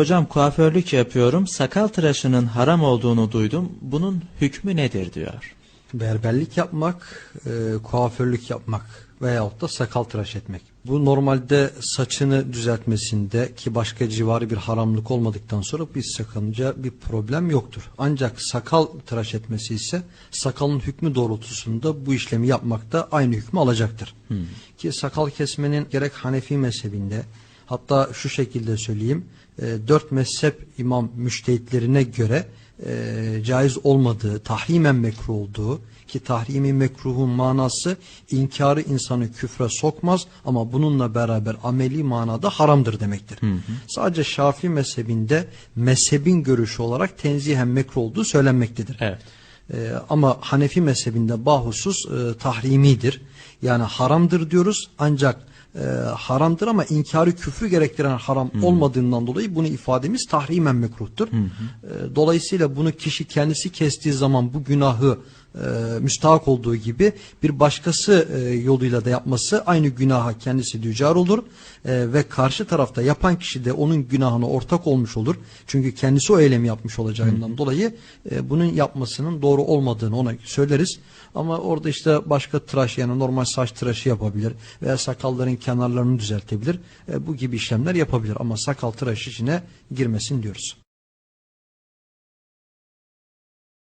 Hocam kuaförlük yapıyorum. Sakal tıraşının haram olduğunu duydum. Bunun hükmü nedir diyor. Berberlik yapmak, e, kuaförlük yapmak veyahut da sakal tıraş etmek. Bu normalde saçını düzeltmesinde ki başka civarı bir haramlık olmadıktan sonra bir sakınca bir problem yoktur. Ancak sakal tıraş etmesi ise sakalın hükmü doğrultusunda bu işlemi yapmakta aynı hükmü alacaktır. Ki sakal kesmenin gerek Hanefi mezhebinde hatta şu şekilde söyleyeyim e, dört mezhep imam müştehitlerine göre e, caiz olmadığı, tahrimen mekruh olduğu ki tahrimi mekruhun manası inkarı insanı küfre sokmaz ama bununla beraber ameli manada haramdır demektir. Sadece Şafii mezhebinde mezhebin görüşü olarak tenzihen mekruh olduğu söylenmektedir. Evet. Ee, ama Hanefi mezhebinde bahusus e, tahrimidir. Yani haramdır diyoruz ancak e, haramdır ama inkarı küfrü gerektiren haram olmadığından dolayı bunu ifademiz tahrimen mekruhtur. E, dolayısıyla bunu kişi kendisi kestiği zaman bu günahı e, müstahak olduğu gibi bir başkası e, yoluyla da yapması aynı günaha kendisi dücar olur E, ve karşı tarafta yapan kişi de onun günahına ortak olmuş olur. Çünkü kendisi o eylemi yapmış olacağından dolayı e, bunun yapmasının doğru olmadığını ona söyleriz. Ama orada işte başka tıraş yani normal saç tıraşı yapabilir veya sakalların kenarlarını düzeltebilir. E, bu gibi işlemler yapabilir ama sakal tıraşı içine girmesin diyoruz.